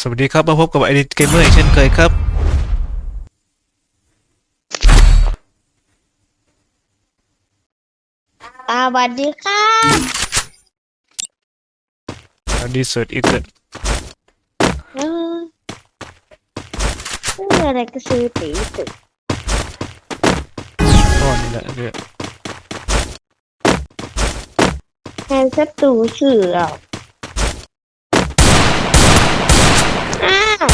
สวัสดีครับ มาพบกับไอ d ิเกมเมอร์อีกเช่นเคยครับ สวัสดีครับอันนี้เสิร์ชอีกเกินเออซื้ออะไรก็ซื้อตีตึกก้อนนี่แหละเนี่ยแทนศัตรูชื่อเราอ้าว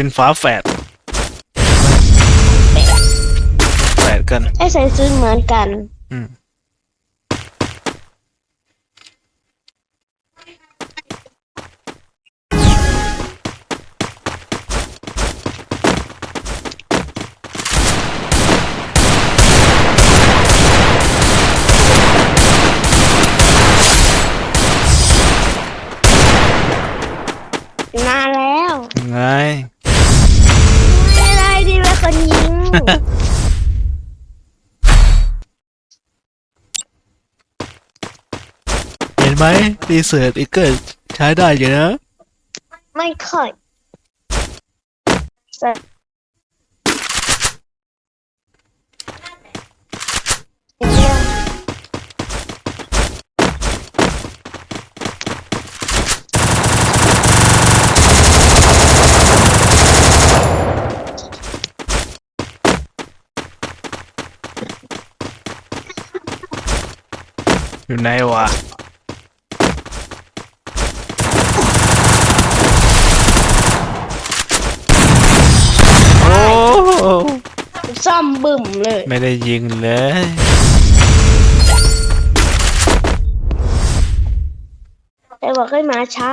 เป็นฝาแฝดแฝดกัน ไอ้ใส่ซื้อเหมือนกัน อืม นาน ไหมรีเสิร์ชอีกเกินใช้ได้อยู่นะ ไม่ค่อยแต่เนี่ยอยู่ไหนวะโอ้ ซ่อมบึ่มเลย ไม่ได้ยิงเลย แต่บอกให้มาช้า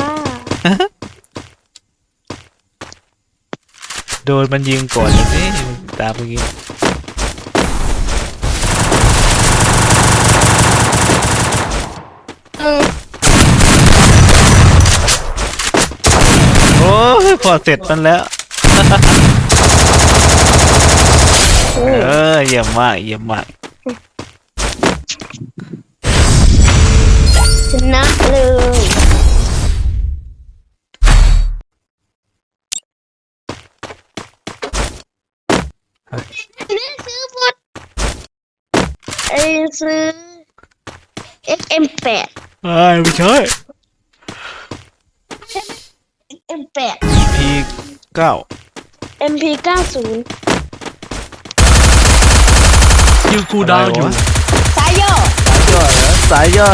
โดนมันยิงก่อนนะสิตามเมื่อกี้อืมโอ้ยพอเสร็จมันแล้ว เออเยี่ยมมากเยี่ยมมากชนะเลยนี่ซื้อฟุตไอ้ซื้อ XM8 ไอ้ยไม่ใช่ XM8 พีเก้า MP90 คิวคูลดาวน์อยู่สายย่อย่อเหรอสายย่อ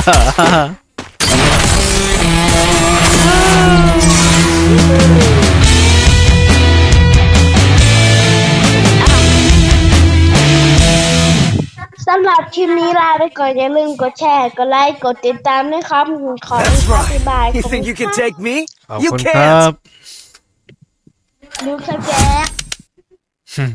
สำหรับคลิปนี้ลาไปก่อนอย่าลืมกดแชร์ กดไลค์กดติดตามด้วยครับขอ That's อธิบาย right. You ขอบ think you คุ can ณ take me? ขอบ You คุณครั can't. บ ดูคลิปแจ๊ก Hmm.